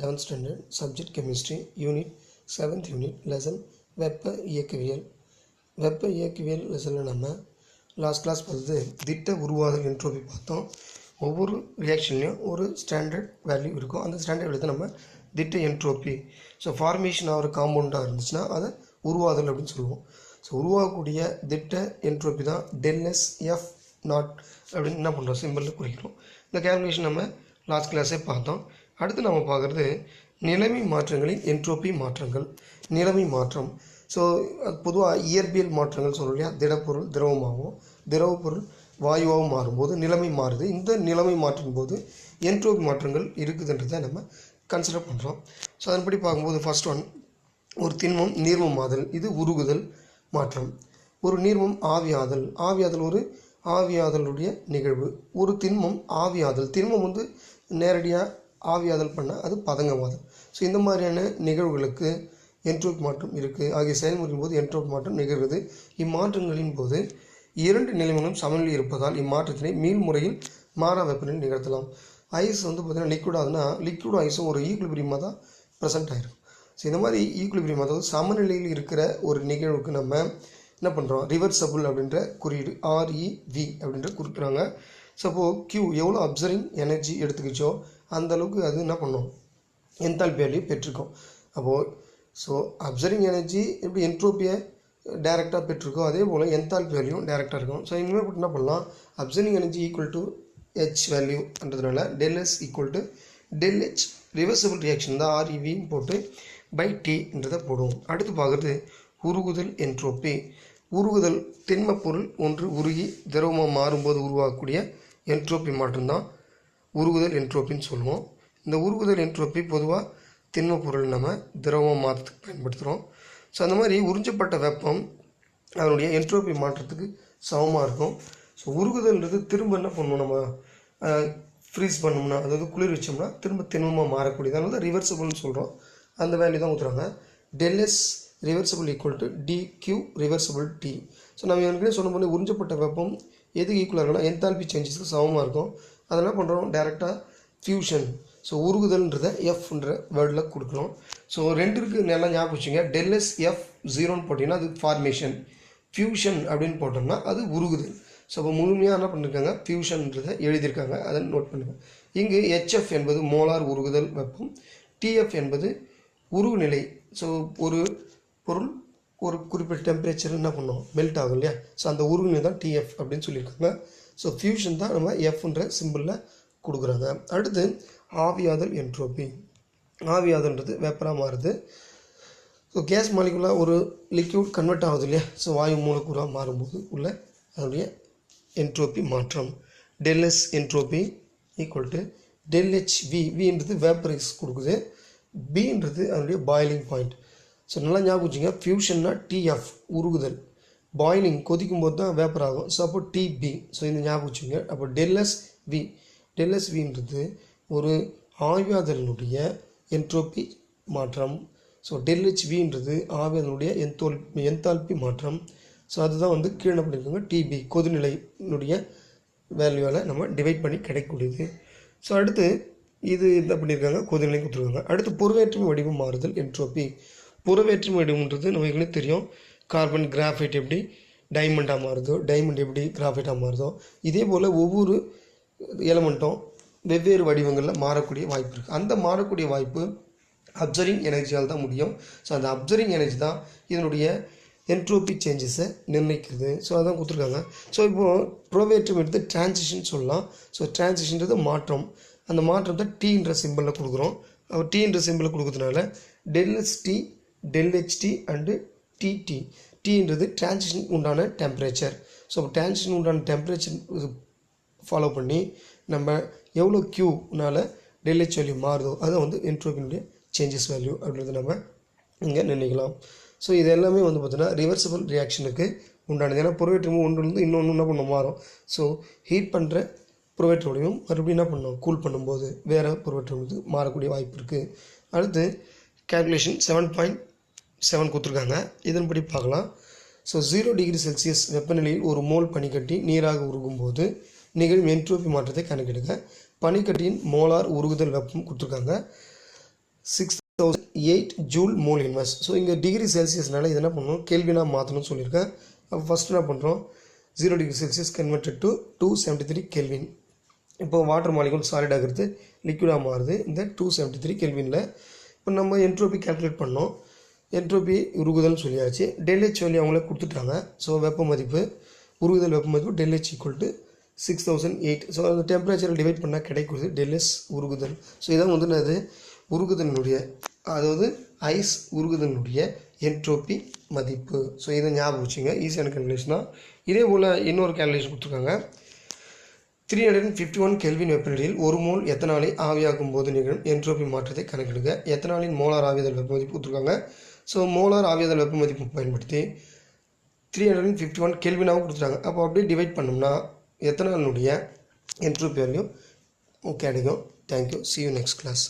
Eleventh standard subject chemistry unit seventh unit lesson வெப்ப இயக்கவியல். வெப்ப இயக்கவியல் லெசனில் நம்ம லாஸ்ட் கிளாஸ் பார்த்தது திட்ட உருவாதல் என்ட்ரோபி பார்த்தோம். ஒவ்வொரு ரியாக்ஷன்லையும் ஒரு ஸ்டாண்டர்ட் வேல்யூ இருக்கும். அந்த ஸ்டாண்டர்ட் வேல்யூ தான் நம்ம திட்ட என்ட்ரோபி ஸோ ஃபார்மேஷன் ஆகிற காம்பவுண்டாக இருந்துச்சுன்னா அதை உருவாதல் அப்படின்னு சொல்லுவோம். ஸோ உருவாகக்கூடிய திட்ட என்ட்ரோபி தான் டெல்எஸ் எஃப் நாட் அப்படின்னு என்ன பண்ணுறோம் சிம்பிளில் குறிக்கிறோம். இந்த கேல்குலேஷன் நம்ம லாஸ்ட் கிளாஸே பார்த்தோம். அடுத்து நம்ம பார்க்குறது நிலைமை மாற்றங்களின் என்ட்ரோபி மாற்றங்கள். நிலைமை மாற்றம். ஸோ அது பொதுவாக இயற்பியல் மாற்றங்கள் சொல்கிறோம் இல்லையா? திடப்பொருள் திரவமாகவும் திரவப்பொருள் வாயுவாகவும் மாறும்போது நிலைமை மாறுது. இந்த நிலைமை மாற்றும் போது என்ட்ரோபி மாற்றங்கள் இருக்குதுன்றதை நம்ம கன்சிடர் பண்ணுறோம் ஸோ அதன்படி பார்க்கும்போது ஃபர்ஸ்ட் ஒன் ஒரு திண்மம் நீர்மம் ஆதல். இது உருகுதல் மாற்றம். ஒரு நீர்மம் ஆவியாதல் ஆவியாதல் ஒரு ஆவியாதலுடைய நிகழ்வு. ஒரு திண்மம் ஆவியாதல் திண்மம் வந்து நேரடியாக ஆவியாதல் பண்ணால் அது பதங்கமாதல். ஸோ இந்த மாதிரியான நிகழ்வுகளுக்கு என்ட்ரோப் மாற்றம் இருக்குது ஆகிய செயல்முறையின் போது என்ட்ரோப் மாற்றம் நிகழ்கிறது. இம்மாற்றங்களின் போது இரண்டு நிலைமைகளும் சமநிலை இருப்பதால் இம்மாற்றத்தினை மீள்முறையில் மாறா வெப்பநிலை நிகழ்த்தலாம். ஐஸ் வந்து பார்த்திங்கன்னா லிக்விட் லிக்விடும் ஐஸும் ஒரு ஈக்குலிபிரியமாக தான் ப்ரெசென்ட் ஆகிருக்கும் ஸோ இந்த மாதிரி ஈக்குலிபிரியம் அதாவது சமநிலையில் இருக்கிற ஒரு நிகழ்வுக்கு நம்ம என்ன பண்ணுறோம் ரிவர்சபிள் அப்படின்ற குறியீடு ஆர்இவி அப்படின்ற குறிக்கிறாங்க. சப்போ கியூ எவ்வளோ அப்சர்விங் எனர்ஜி எடுத்துக்கிச்சோ அந்தளவுக்கு அது என்ன பண்ணும்? என்தால்பி வேல்யூ பெற்றிருக்கோம். அப்போது ஸோ அப்சர்விங் எனர்ஜி எப்படி என்ட்ரோப்பியை டேரெக்டாக பெற்றிருக்கோம் அதே போல் என்தால்பி வேல்யூ டேரெக்டாக இருக்கும். ஸோ இனிமேல் என்ன பண்ணலாம்? Absorbing energy equal to H வேல்யூன்றதுனால del S equal to del H reversible reaction தான் ஆர்இவின்னு போட்டு பை டின்றதை போடுவோம். அடுத்து பார்க்குறது உருகுதல் என்ட்ரோப்பி உருகுதல் திண்மப் பொருள் ஒன்று உருகி திரவமாக மாறும்போது உருவாகக்கூடிய என்ட்ரோப்பி மாற்றம்தான் உருகுதல் என்ட்ரோப்பின்னு சொல்லுவோம். இந்த உருகுதல் என்ட்ரோப்பி பொதுவாக திண்ம பொருள் நம்ம திரவமாக மாற்றத்துக்கு பயன்படுத்துகிறோம் ஸோ அந்த மாதிரி உறிஞ்சப்பட்ட வெப்பம் அதனுடைய என்ட்ரோப்பி மாற்றத்துக்கு சமமாக இருக்கும். ஸோ உருகுதல்ன்றது திரும்ப என்ன பண்ணணும் நம்ம ஃப்ரீஸ் பண்ணோம்னா அதாவது குளிர் வச்சோம்னா திரும்ப திண்மமாக மாறக்கூடியது. அதனால தான் ரிவர்சபிள்னு சொல்கிறோம் அந்த வேல்யூ தான் ஊற்றுறாங்க del S reversible equal to D Q reversible T so நம்ம ஏற்கனவே சொன்ன பண்ணி உறிஞ்சப்பட்ட வெப்பம் எதுக்கு ஈக்குவலாக இருக்குன்னா என்தால்பி சேஞ்சஸ்க்கு சமமாக இருக்கும். அதெல்லாம் என்ன பண்ணுறோம் டேரெக்டாக ஃபியூஷன் ஸோ உருகுதல்ன்றதை எஃப்ன்ற வேர்டில் கொடுக்குறோம் ஸோ ரெண்டு இருக்குது நல்லா ஞாபகம் வச்சுங்க டெல்எஸ் எஃப் ஜீரோன்னு போட்டிங்கன்னா அது ஃபார்மேஷன் ஃபியூஷன் அப்படின்னு போட்டோம்னா அது உருகுதல். ஸோ இப்போ முழுமையாக என்ன பண்ணியிருக்காங்க ஃபியூஷன்றதை எழுதியிருக்காங்க. அதை நோட் பண்ணுங்கள் இங்கு ஹெச்எஃப் என்பது மோலார் உருகுதல் வெப்பம். டிஎஃப் என்பது உருகுநிலை. ஸோ ஒரு பொருள் ஒரு குறிப்பிட்ட டெம்பரேச்சர் என்ன பண்ணுவோம் மெல்ட் ஆகும் இல்லையா? ஸோ அந்த உருகுநிலை தான் டிஎஃப் அப்படின்னு சொல்லியிருக்காங்க. ஸோ ஃபியூஷன் தான் நம்ம எஃப்ன்ற சிம்பிளில் கொடுக்குறாங்க அடுத்து ஆவியாதல் என்ட்ரோபி ஆவியாதல்ன்றது வெப்பராக மாறுது. ஸோ கேஸ் மாலிகுலாக ஒரு லிக்யூட் கன்வெர்ட் ஆகுது இல்லையா? ஸோ வாயு மூலக்கூறாக மாறும்போது உள்ள அதனுடைய என்ட்ரோபி மாற்றம். Del S entropy equal to del H V வின்றது vaporise கொடுக்குது. பின்றது அதனுடைய பாயிலிங் பாயிண்ட் ஸோ நல்லா ஞாபகம் வச்சுங்க. ஃபியூஷன்னா டிஎஃப் உருகுதல். பாயிலிங் கொதிக்கும் போது தான் வேப்பர் ஆகும். ஸோ அப்போ டிபி ஸோ இந்த ஞாபகம் வச்சுங்க அப்போ டெல்லஸ் வி டெல்லஸ் வின்றது ஒரு ஆவியாதலினுடைய என்ட்ரோபி மாற்றம். ஸோ டெல்ஹெச் வின்றது ஆவியாதனுடைய என்தோல் என்தால்பி மாற்றம். ஸோ அதுதான் வந்து கீழே பண்ணியிருக்காங்க டிபி கொதிநிலையினுடைய வேல்யூவில் நம்ம டிவைட் பண்ணி கிடைக்கக்கூடியது. ஸோ அடுத்து இது என்ன பண்ணியிருக்காங்க கொதிநிலை கொடுத்துருக்காங்க. அடுத்து புறவேற்றுமை வடிவம் மாறுதல் என்ட்ரோபி புறவேற்றுமை வடிவம்ன்றது நமக்கு தெரியும். கார்பன் கிராஃபைட் எப்படி டைமண்டாக மாறுதோ டைமண்ட் எப்படி கிராஃபைட்டாக மாறுதோ இதே போல் ஒவ்வொரு எலமெண்ட்டும் வெவ்வேறு வடிவங்களில் மாறக்கூடிய வாய்ப்பு இருக்குது அந்த மாறக்கூடிய வாய்ப்பு அப்சரிங் எனர்ஜியால் தான் முடியும். ஸோ அந்த அப்சரிங் எனர்ஜி தான் இதனுடைய என்ட்ரோபி சேஞ்சஸை நிர்ணயிக்கிறது. ஸோ அதான் கொடுத்துருக்காங்க. ஸோ இப்போது ப்ரோவேட்ரம் எடுத்து டிரான்சிஷன் சொல்லலாம். ஸோ டிரான்சிஷன்றது மாற்றம். அந்த மாற்றத்தை டீன்ற சிம்பிளில் கொடுக்குறோம். டீன்ற சிம்பிளில் கொடுக்கறதுனால del S T del H T and T T டீன்றது transition உண்டான டெம்பரேச்சர் ஸோ டிரான்சிஷன் உண்டான டெம்பரேச்சர் ஃபாலோ பண்ணி நம்ம எவ்வளோ க்யூனால் டெல்லி வேல்யூ மாறுதோ அதை வந்து என்ட்ரோபினுடைய சேஞ்சஸ் வேல்யூ அப்படின்றத நம்ம இங்கே நிர்ணயிக்கலாம் ஸோ இது எல்லாமே வந்து பார்த்தீங்கன்னா ரிவர்சபிள் ரியாக்ஷனுக்கு உண்டானது. ஏன்னா புரோவேட்டரும் ஒன்றுலேருந்து இன்னொன்று என்ன பண்ண மாறும். ஸோ ஹீட் பண்ணுற புறவேற்ற மறுபடியும் என்ன பண்ணோம்? கூல் பண்ணும்போது வேறு புரோவேட்டர் வந்து மாறக்கூடிய வாய்ப்பு இருக்குது அடுத்து கேல்குலேஷன் செவன் பாயிண்ட் செவன் கொடுத்துருக்காங்க. இதன்படி பார்க்கலாம். ஸோ ஜீரோ டிகிரி செல்சியஸ் வெப்பநிலையில் ஒரு மோல் பனிக்கட்டி நீராக உருகும்போது நிகழும் என்ட்ரோபி மாற்றத்தை கணக்கெடுங்க. பனிக்கட்டியின் மோலார் உருகுதல் வெப்பம் கொடுத்துருக்காங்க. Six thousand eight joule mole inverse so இங்கே டிகிரி செல்சியஸ்னால இது என்ன பண்ணணும் கேள்வினாக மாற்றணும்னு சொல்லியிருக்கேன். அப்போ ஃபஸ்ட் என்ன பண்ணுறோம் zero degree Celsius converted to two seventy three Kelvin இப்போ வாட்டர் மாலிகூல் சாலிட் ஆகிறது லிக்விடாக மாறுது. இந்த டூ செவன்ட்டி த்ரீ கெல்வினில் இப்போ நம்ம என்ட்ரோபி கால்குலேட் பண்ணோம். என்ட்ரோபி உருகுதல்னு சொல்லியாச்சு. டெல்ஹெச் வேல்யூ அவங்களே கொடுத்துட்டாங்க. ஸோ வெப்ப மதிப்பு உருகுதல் வெப்ப மதிப்பு del H equal to six thousand eight so அந்த டெம்பரேச்சரை டிவைட் பண்ணால் கிடைக்கிறது டெல்எஸ் உருகுதல். ஸோ இதான் வந்து என்னது? உருகுதலினுடைய அதாவது ஐஸ் உருகுதலினுடைய என்ட்ரோபி மதிப்பு. ஸோ இதை ஞாபகம் வச்சுங்க. ஈஸியான கேல்குலேஷன் தான். இதே போல் இன்னொரு கேல்குலேஷன் கொடுத்துருக்காங்க. Three hundred and fifty one Kelvin வெப்பநிலையில் ஒரு மோல் எத்தனாலை ஆவியாகும் போது நிகழும் என்ட்ரோபி மாற்றத்தை கணக்கிடுக எத்தனாலின் மோலார் ஆவியதல் வெப்ப மதிப்பு கொடுத்துருக்காங்க. ஸோ மோலார் ஆவியாதல் வெப்ப மதிப்பு பயன்படுத்தி three hundred and fifty one கெல்வினாகவும் கொடுத்துட்டாங்க. அப்போ அப்படியே டிவைட் பண்ணோம்னா எத்தனாலினுடைய என்ட்ரோபி வேல்யூ கிடைக்கும் thank you see you next class